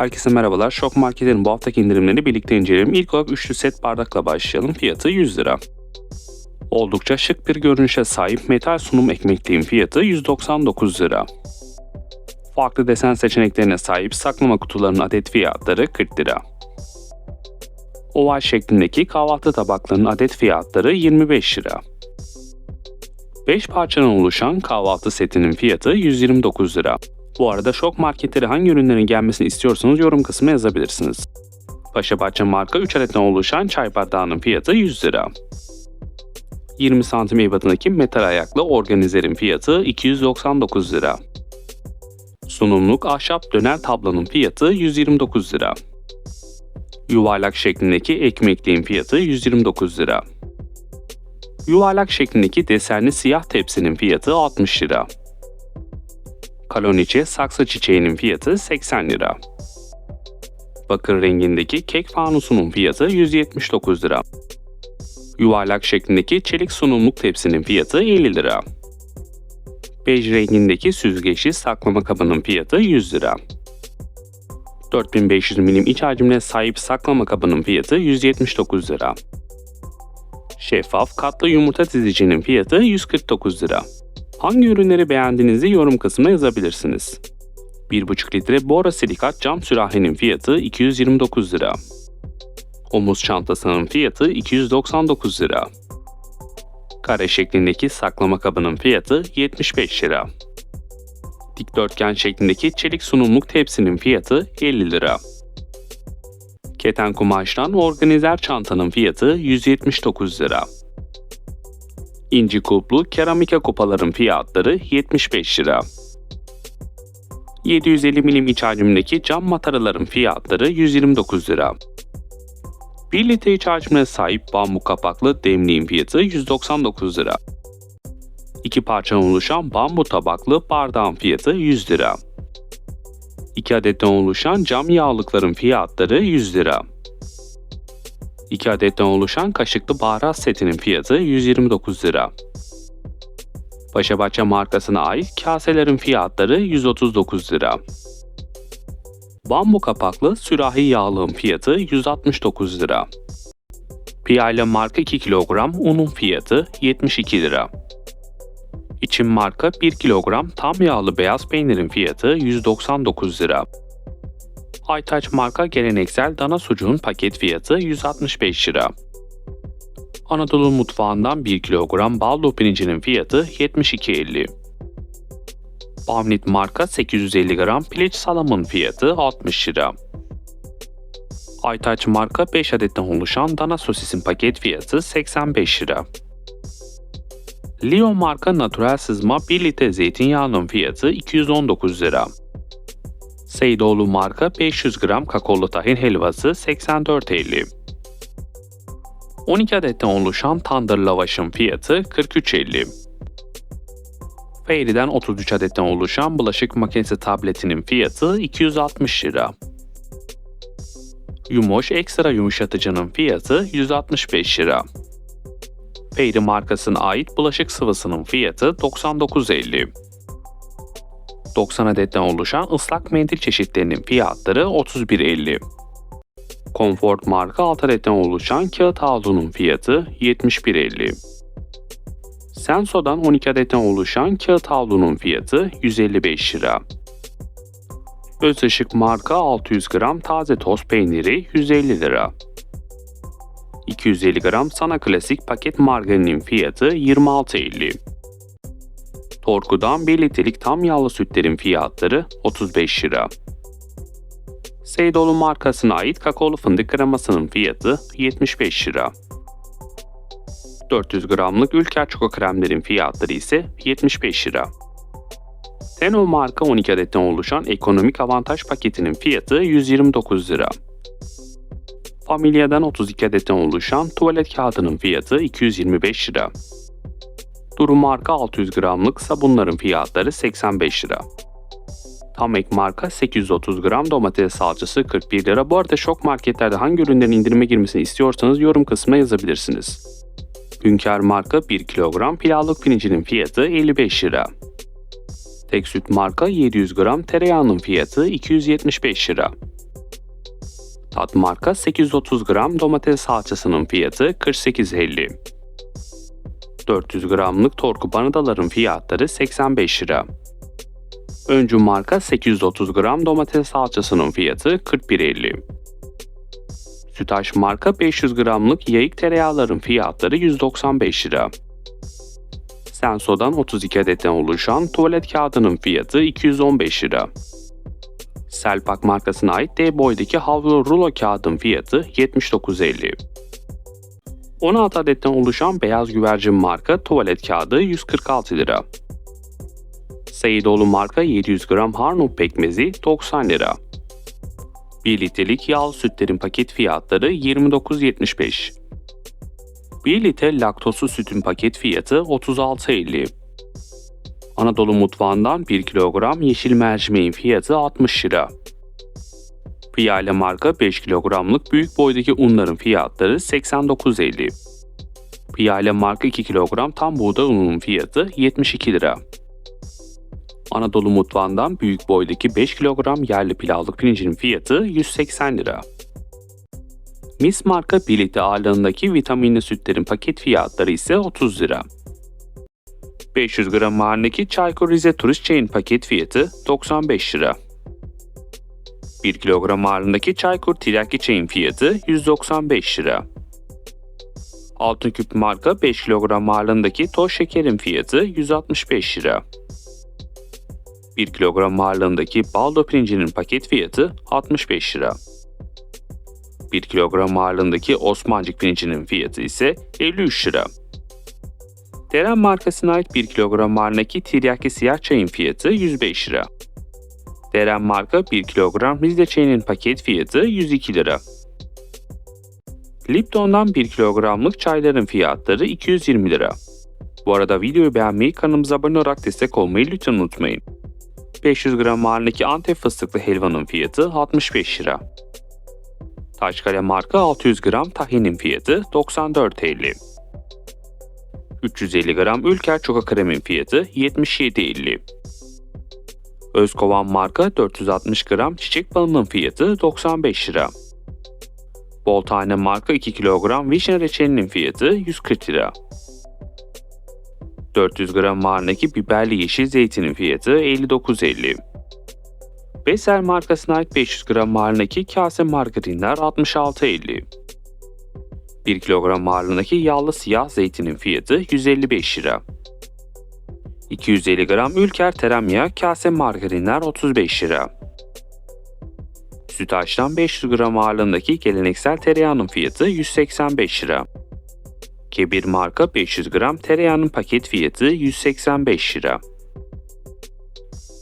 Herkese merhabalar. Şok Market'in bu haftaki indirimlerini birlikte inceleyelim. İlk olarak üçlü set bardakla başlayalım. Fiyatı 100 lira. Oldukça şık bir görünüşe sahip metal sunum ekmekliğin fiyatı 199 lira. Farklı desen seçeneklerine sahip saklama kutularının adet fiyatları 40 lira. Oval şeklindeki kahvaltı tabaklarının adet fiyatları 25 lira. 5 parçadan oluşan kahvaltı setinin fiyatı 129 lira. Bu arada şok marketlere hangi ürünlerin gelmesini istiyorsanız yorum kısmına yazabilirsiniz. Paşabahçe marka 3 adetten oluşan çay bardağının fiyatı 100 lira. 20 santim ebatındaki metal ayaklı organizerin fiyatı 299 lira. Sunumluk ahşap döner tablonun fiyatı 129 lira. Yuvarlak şeklindeki ekmekliğin fiyatı 129 lira. Yuvarlak şeklindeki desenli siyah tepsinin fiyatı 60 lira. Kaloniçe saksı çiçeğinin fiyatı 80 lira. Bakır rengindeki kek fanusunun fiyatı 179 lira. Yuvarlak şeklindeki çelik sunumluk tepsinin fiyatı 50 lira. Bej rengindeki süzgeçli saklama kabının fiyatı 100 lira. 4500 milim iç hacmine sahip saklama kabının fiyatı 179 lira. Şeffaf katlı yumurta dizicinin fiyatı 149 lira. Hangi ürünleri beğendiğinizi yorum kısmına yazabilirsiniz. 1,5 litre borosilikat cam sürahinin fiyatı 229 lira. Omuz çantasının fiyatı 299 lira. Kare şeklindeki saklama kabının fiyatı 75 lira. Dikdörtgen şeklindeki çelik sunumluk tepsinin fiyatı 50 lira. Keten kumaştan organizer çantanın fiyatı 179 lira. İnci kulplu keramika kupaların fiyatları 75 lira. 750 milim iç hacmindeki cam mataraların fiyatları 129 lira. 1 litre iç hacmine sahip bambu kapaklı demliğin fiyatı 199 lira. 2 parçadan oluşan bambu tabaklı bardağın fiyatı 100 lira. 2 adetten oluşan cam yağlıkların fiyatları 100 lira. 2 adetten oluşan kaşıklı baharat setinin fiyatı 129 lira. Paşabahçe markasına ait kaselerin fiyatları 139 lira. Bambu kapaklı sürahi yağlığın fiyatı 169 lira. Piyale marka 2 kilogram unun fiyatı 72 lira. İçin marka 1 kilogram tam yağlı beyaz peynirin fiyatı 199 lira. Aytaç marka geleneksel dana sucuğun paket fiyatı 165 lira. Anadolu mutfağından 1 kilogram baldo pirincinin fiyatı 72.50. Bavnit marka 850 gram piliç salamın fiyatı 60 lira. Aytaç marka 5 adetten oluşan dana sosisin paket fiyatı 85 lira. Leo marka natural sızma 1 litre zeytinyağının fiyatı 219 lira. Seydoğlu marka 500 gram kakaolu tahin helvası 84.50. 12 adetten oluşan tandır lavaşın fiyatı 43.50. Fairy'den 33 adetten oluşan bulaşık makinesi tabletinin fiyatı 260 lira. Yumoş ekstra yumuşatıcının fiyatı 165 lira. Fairy markasına ait bulaşık sıvısının fiyatı 99.50. 90 adetten oluşan ıslak mendil çeşitlerinin fiyatları 31.50. Comfort marka 6 adetten oluşan kağıt havlunun fiyatı 71.50. Senso'dan 12 adetten oluşan kağıt havlunun fiyatı 155 lira. Özışık marka 600 gram taze toz peyniri 150 lira. 250 gram sana klasik paket margarinin fiyatı 26.50. Torku'dan 1 litrelik tam yağlı sütlerin fiyatları 35 lira. Seydoğlu markasına ait kakaolu fındık kremasının fiyatı 75 lira. 400 gramlık Ülker Çoko kremlerin fiyatları ise 75 lira. Tenno marka 12 adetten oluşan ekonomik avantaj paketinin fiyatı 129 lira. Familya'dan 32 adetten oluşan tuvalet kağıdının fiyatı 225 lira. Durum marka 600 gramlık sabunların fiyatları 85 lira. Tamek marka 830 gram domates salçası 41 lira. Bu arada şok marketlerde hangi ürünlerin indirime girmesini istiyorsanız yorum kısmına yazabilirsiniz. Hünkar marka 1 kilogram pilavlık pirincinin fiyatı 55 lira. Tek süt marka 700 gram tereyağının fiyatı 275 lira. Tat marka 830 gram domates salçasının fiyatı 48.50. 400 gramlık torku banadaların fiyatları 85 lira. Öncü marka 830 gram domates salçasının fiyatı 41.50. Sütaş marka 500 gramlık yayık tereyağların fiyatları 195 lira. Senso'dan 32 adetten oluşan tuvalet kağıdının fiyatı 215 lira. Selpak markasına ait D boydaki havlu rulo kağıdın fiyatı 79.50. 16 adetten oluşan beyaz güvercin marka tuvalet kağıdı 146 lira. Seyidoğlu marka 700 gram Harnut pekmezi 90 lira. 1 litrelik yağlı sütlerin paket fiyatları 29.75. 1 litre laktozsuz sütün paket fiyatı 36.50. Anadolu mutfağından 1 kilogram yeşil mercimeğin fiyatı 60 lira. Piyale marka 5 kilogramlık büyük boydaki unların fiyatları 89.50. Piyale marka 2 kilogram tam buğday ununun fiyatı 72 lira. Anadolu mutfağından büyük boydaki 5 kilogram yerli pilavlık pirincin fiyatı 180 lira. Mis marka 1 litre ağırlığındaki vitaminli sütlerin paket fiyatları ise 30 lira. 500 gram ağırlığındaki Çaykur Rize Turist Çay'ın paket fiyatı 95 lira. 1 kilogram ağırlığındaki Çaykur Tiryaki Çay'ın fiyatı 195 lira. Altın küp marka 5 kilogram ağırlığındaki toz şekerin fiyatı 165 lira. 1 kilogram ağırlığındaki baldo pirincinin paket fiyatı 65 lira. 1 kilogram ağırlığındaki Osmancık pirincinin fiyatı ise 53 lira. Deren markasına ait 1 kilogram ağırlığındaki tiryaki siyah çayın fiyatı 105 lira. Deren marka 1 kilogram Rize çayının paket fiyatı 102 lira. Lipton'dan 1 kilogramlık çayların fiyatları 220 lira. Bu arada videoyu beğenmeyi, kanalımıza abone olarak destek olmayı lütfen unutmayın. 500 gram ağırlığındaki Antep fıstıklı helvanın fiyatı 65 lira. Taşkale marka 600 gram tahinin fiyatı 94 TL. 350 gram Ülker Çoka Krem'in fiyatı 77.50. Özkovan marka 460 gram çiçek balının fiyatı 95 lira. Bol tane marka 2 kilogram vişne reçelinin fiyatı 140 lira. 400 gram marındaki biberli yeşil zeytinin fiyatı 59.50. Besel markasına ait 500 gram marındaki kase margarinler 66.50. 1 kilogram ağırlığındaki yağlı siyah zeytinin fiyatı 155 lira. 250 gram ülker tereyağı kase margarinler 35 lira. Sütaş'tan 500 gram ağırlığındaki geleneksel tereyağının fiyatı 185 lira. Kebir marka 500 gram tereyağının paket fiyatı 185 lira.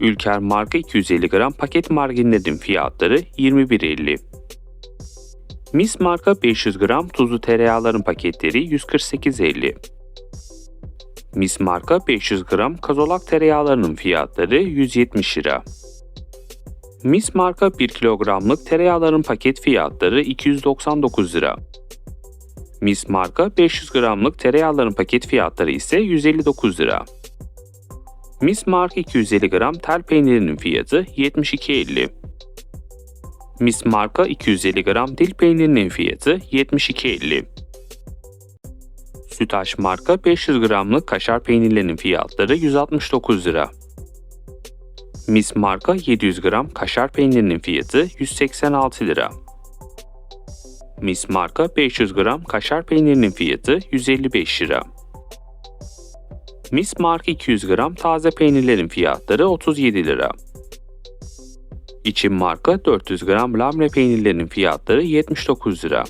Ülker marka 250 gram paket margarinlerin fiyatları 21.50. Mis marka 500 gram tuzlu tereyağların paketleri 148.50. Mis marka 500 gram kazolak tereyağlarının fiyatları 170 lira. Mis marka 1 kilogramlık tereyağların paket fiyatları 299 lira. Mis marka 500 gramlık tereyağların paket fiyatları ise 159 lira. Mis marka 250 gram tel peynirinin fiyatı 72.50. Mis marka 250 gram dil peynirinin fiyatı 72.50. Sütaş marka 500 gramlık kaşar peynirlerinin fiyatları 169 lira. Mis marka 700 gram kaşar peynirinin fiyatı 186 lira. Mis marka 500 gram kaşar peynirinin fiyatı 155 lira. Mis marka 200 gram taze peynirlerin fiyatları 37 lira. İçim marka 400 gram lamre peynirlerinin fiyatları 79 lira.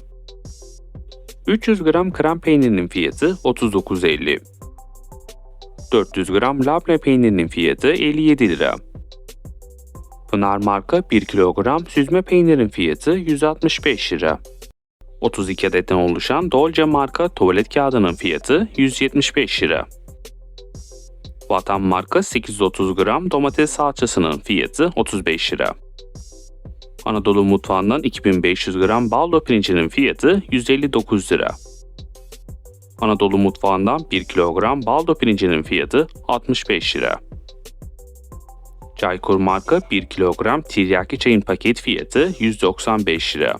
300 gram krem peynirinin fiyatı 39.50. 400 gram labne peynirinin fiyatı 57 lira. Pınar marka 1 kilogram süzme peynirin fiyatı 165 lira. 32 adetten oluşan Dolce marka tuvalet kağıdının fiyatı 175 lira. Vatan marka 830 gram domates salçasının fiyatı 35 lira. Anadolu mutfağından 2500 gram baldo pirincinin fiyatı 159 lira. Anadolu mutfağından 1 kilogram baldo pirincinin fiyatı 65 lira. Çaykur marka 1 kilogram tiryaki çayın paket fiyatı 195 lira.